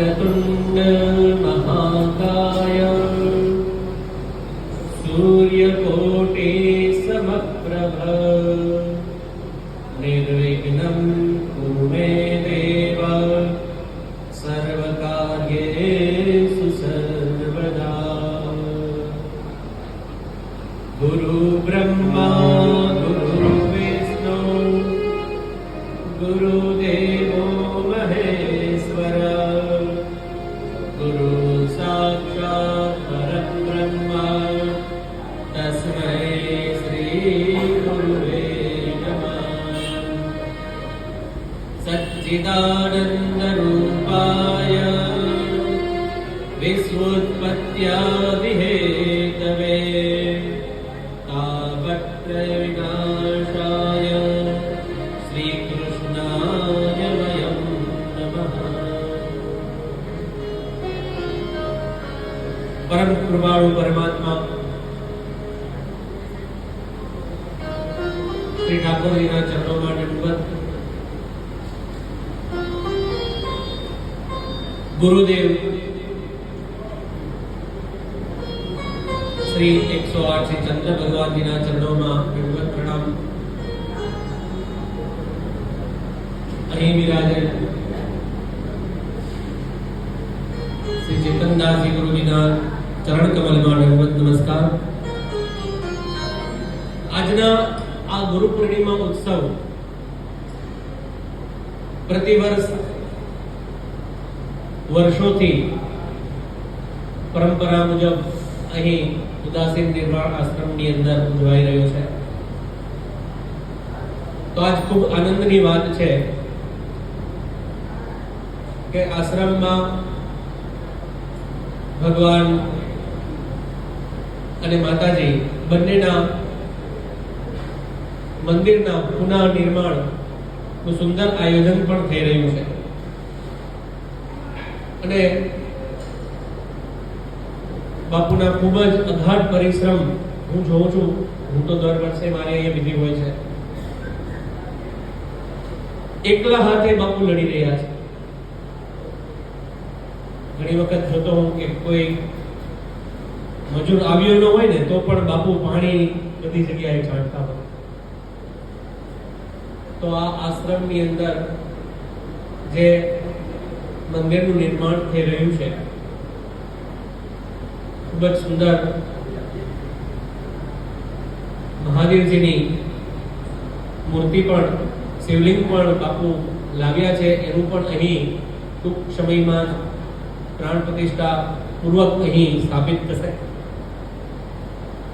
Gracias. तापत्रयविनाशाय श्रीकृष्णाय वयं नमः પરમ કૃપાળુ પરમાત્મા શ્રી ઠાકોરજીના ચરણોમાં દંડવત ગુરુદેવ શ્રી એકસો આઠ શ્રી ચંદ્ર ભગવાનજીના ચરણોમાં દંડવત પ્રણામ. અહીં બિરાજે શ્રી ચેતનદાસજી ગુરુજીના ચરણ કમલમાં દંડવત નમસ્કાર. આજના આ ગુરુ પૂર્ણિમા ઉત્સવ પ્રતિવર્ષ વર્ષોથી પરંપરા મુજબ અહીં ઉદાસીન નિર્વાણ આશ્રમની અંદર ઉજવાઈ રહ્યો છે. તો આજ ખૂબ આનંદની વાત છે કે આશ્રમમાં ભગવાન અને માતાજી બંનેના મંદિરના પુનઃ નિર્માણનું સુંદર આયોજન પણ થઈ રહ્યું છે. અને બાપુના ખૂબ જ અગાધ પરિશ્રમ હું જોઉં છું. હું તો દર વર્ષે મારી અહીંયા વિધિ હોય છે. એકલા હાથે બાપુ લડી રહ્યા છે. ઘણી વખત જોતો હું કે કોઈ મજૂર આવ્યો ન હોય ને તો પણ બાપુ પાણી બધી જગ્યાએ છાંટતા હોય. તો આ આશ્રમની અંદર જે મંદિરનું નિર્માણ થઈ રહ્યું છે ખૂબ જ સુંદર મહાદેવજીની મૂર્તિ પણ શિવલિંગ પણ બાપુ લાવ્યા છે. એનું પણ અહીં ટૂંક સમયમાં પ્રાણ પ્રતિષ્ઠા પૂર્વક અહીં સ્થાપિત થશે.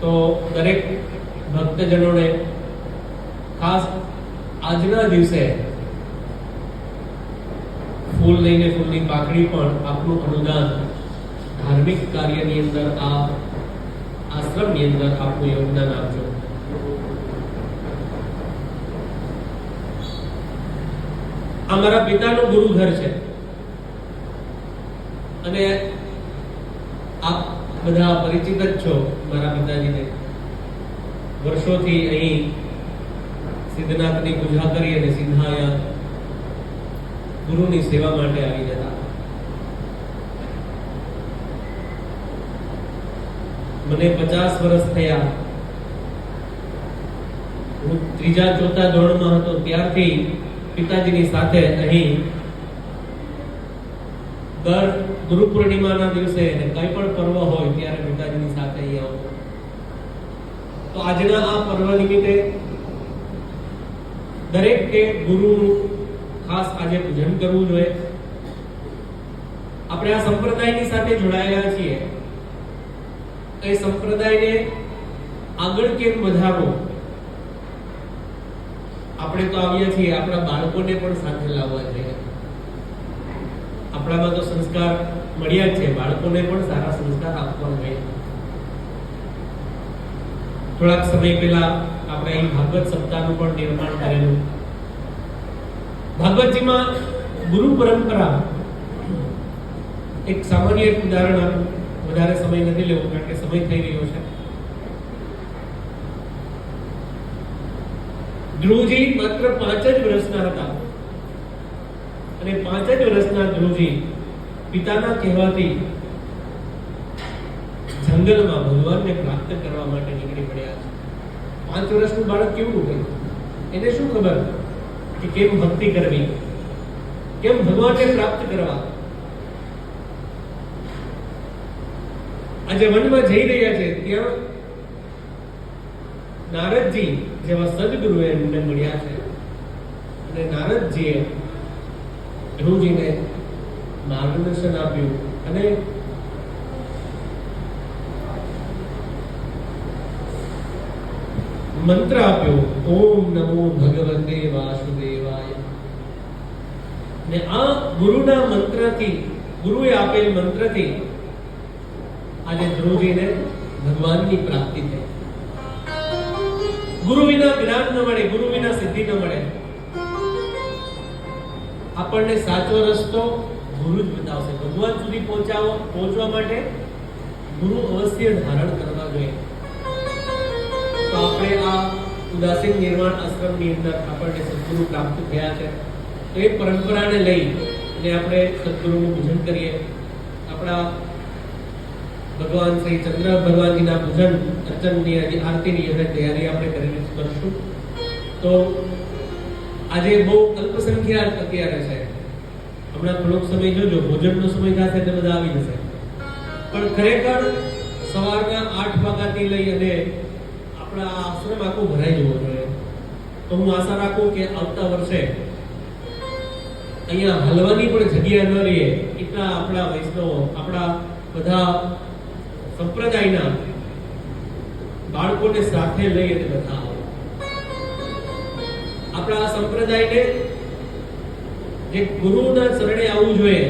તો દરેક ભક્તજનોને ખાસ આજના દિવસે ફૂલ લઈને ફૂલની પાકડી પણ આપનું અનુદાન ધાર્મિક કાર્યની અંદર આ આશ્રમની અંદર આપનું યોગદાન આપજો. આ મારા પિતાનું ગુરુ ઘર છે. અને આપ બધા પરિચિત જ છો મારા પિતાજીને. વર્ષોથી અહીં સિદ્ધનાથની પૂજા કરી અને સિદ્ધાયા ગુરુની સેવા માટે આવી જતા. મને પચાસ વર્ષ થયા. હું ત્રીજા ચોથા ધોરણમાં હતો, ત્યારથી પિતાજીની સાથે અહીં દર ગુરુ પૂર્ણિમાના દિવસે અને કંઈ પણ પર્વ હોય ત્યારે પિતાજીની સાથે અહીં આવતો તો આજના આ પર્વ નિમિત્તે દરેક કે ગુરુનું ખાસ આજે પૂજન કરવું જોઈએ. આપણે આ સંપ્રદાયની સાથે જોડાયેલા છીએ. એ સંપ્રદાયને આગળ કેમ વધારવો? આપણે તો આવ્યા છીએ, આપણા બાળકોને પણ સાથે લાવવા છે આપણામાં તો સંસ્કાર મળ્યા છે, બાળકોને પણ સારા સંસ્કાર આપવા જોઈએ. થોડાક સમય પહેલા આપણે અહીં ભાગવત સપ્તાહનું પણ નિર્માણ કરેલું. ભાગવતજીમાં ગુરુ પરંપરા. એક સામાન્ય ઉદાહરણ આપું. વધારે સમય નથી લેવો, કારણ કે સમય થઈ રહ્યો છે. ધ્રુવજી માત્ર પાંચ જ વર્ષના હતા. અને પાંચ જ વર્ષના ધ્રુવજી પિતાના કહેવાથી જંગલમાં ભગવાનને પ્રાપ્ત કરવા માટે નીકળી પડ્યા છે. પાંચ વર્ષનું બાળક કેવું હોય? એને શું ખબર કે કેમ ભક્તિ કરવી? કેમ ભગવાનને પ્રાપ્ત કરવા? આજે વનમાં જઈ રહ્યા છે ત્યાં નારદજી જેવા સદગુરુ એમને મળ્યા છે. અને નારદજીએ ધ્રુવજીને માર્ગદર્શન આપ્યું અને મંત્ર આપ્યો, ઓમ નમો ભગવતે વાસુદેવાય. ને આ ગુરુના મંત્રથી, ગુરુએ આપેલ મંત્રથી આજે ધ્રુવજીને ભગવાનની પ્રાપ્તિ થઈ. ગુરુ વિના જ્ઞાન ન મળે, ગુરુ વિના સિદ્ધિ ન મળે. આપણને સાચો રસ્તો ગુરુ જ બતાવશે. ભગવાન સુધી પહોંચાવો, પહોંચવા માટે ગુરુ અવશ્ય ધારણ કરવા જોઈએ. તો આપણે આ ઉદાસીન નિર્વાણ આશ્રમની અંદર આપણને સદગુરુ પ્રાપ્ત થયા છે. તો એ પરંપરાને લઈ અને આપણે સદગુરુનું પૂજન કરીએ. આપણા ભગવાન શ્રી ચંદ્ર, ભગવાનજીના પૂજન અર્ચનની આરતીની હવે તૈયારી આપણે કરી કરશું. તો આજે બહુ અલ્પસંખ્યા અત્યારે છે. હમણાં થોડોક સમય જોજો, ભોજનનો સમય થશે એટલે બધા આવી જશે. પણ ખરેખર સવારના આઠ વાગ્યાથી લઈ અને આપણા આશ્રમ આખું ભરાઈ જવો જોઈએ. તો હું આશા રાખું કે આવતા વર્ષે અહીંયા હલવાની પણ જગ્યા ન રહીએ, એટલા આપણા વૈષ્ણવો, આપણા બધા સંપ્રદાયના બાળકોને સાથે લઈ અને બધા આપણા સંપ્રદાયને જે ગુરુના ચરણે આવવું જોઈએ.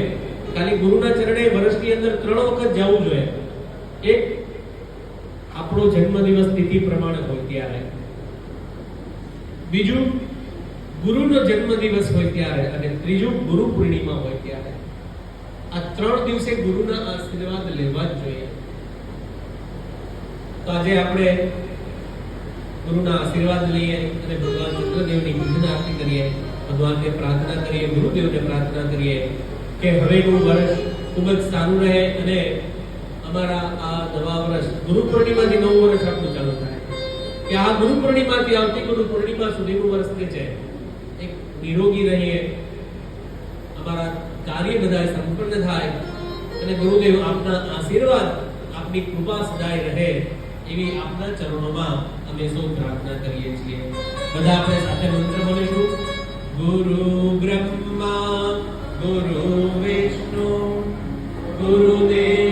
ખાલી ગુરુના ચરણે વર્ષની અંદર ત્રણ વખત જવું જોઈએ. એક આપણો જન્મદિવસ તિથિ પ્રમાણે હોય ત્યારે. બીજું ગુરુનો જન્મદિવસ હોય ત્યારે અને ત્રીજું ગુરુ પૂર્ણિમા હોય ત્યારે. આ ત્રણ દિવસે ગુરુના આશીર્વાદ લેવા જ જોઈએ. તો આજે આપણે ગુરુના આશીર્વાદ લઈએ અને ભગવાન ચંદ્રદેવની પૂજન આરતી કરીએ. ભગવાનને પ્રાર્થના કરીએ, ગુરુદેવને પ્રાર્થના કરીએ કે હવેનું વર્ષ ખૂબ જ સારું રહે અને અમારા આ નવા વર્ષ ગુરુ પૂર્ણિમાથી નવું વર્ષ આપણું ચાલુ થાય. કે આ ગુરુ પૂર્ણિમાથી આવતી ગુરુ પૂર્ણિમા સુધીનું વર્ષ જે છે, એક નિરોગી રહીએ. અમારા કાર્ય બધા સંપન્ન થાય અને ગુરુદેવ આપના આશીર્વાદ, આપની કૃપા સદાય રહે. એવી આપના ચરણોમાં અમે સૌ પ્રાર્થના કરીએ છીએ. બધા આપણે સાથે મંત્ર બોલીશું. ગુરુ બ્રહ્મા, ગુરુ વિષ્ણુ, ગુરુદેવો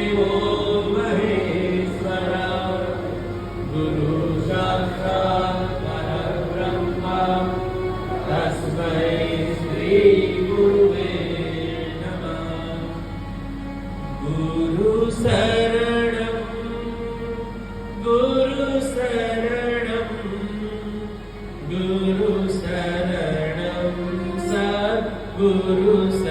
ગુરુ શરણમ સદ્ગુરુ શરણમ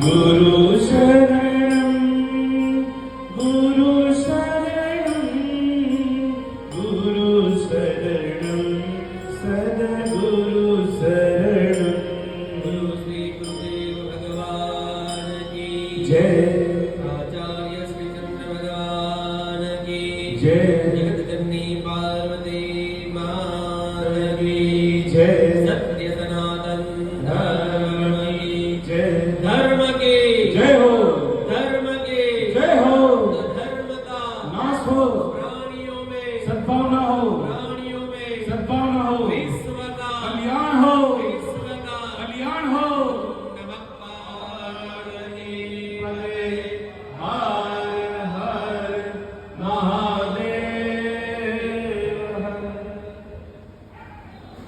ગુરુ શરણમ કી